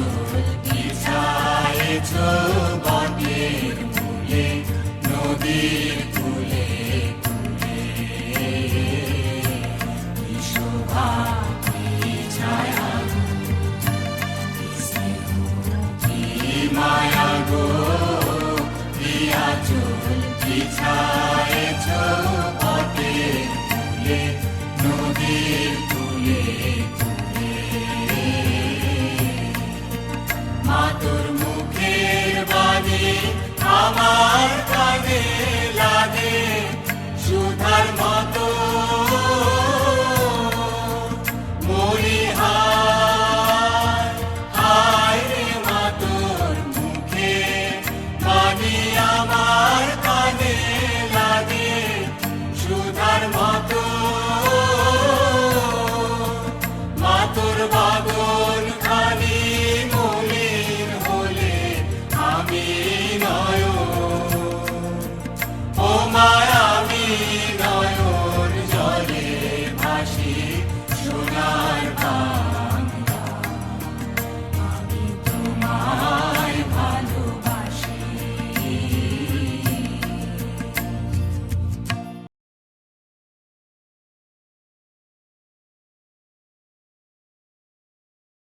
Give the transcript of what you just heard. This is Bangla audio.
主，你在主。আমার কানে লাগে সুধার মতো। আমার কানে লাগে সুধার মতো।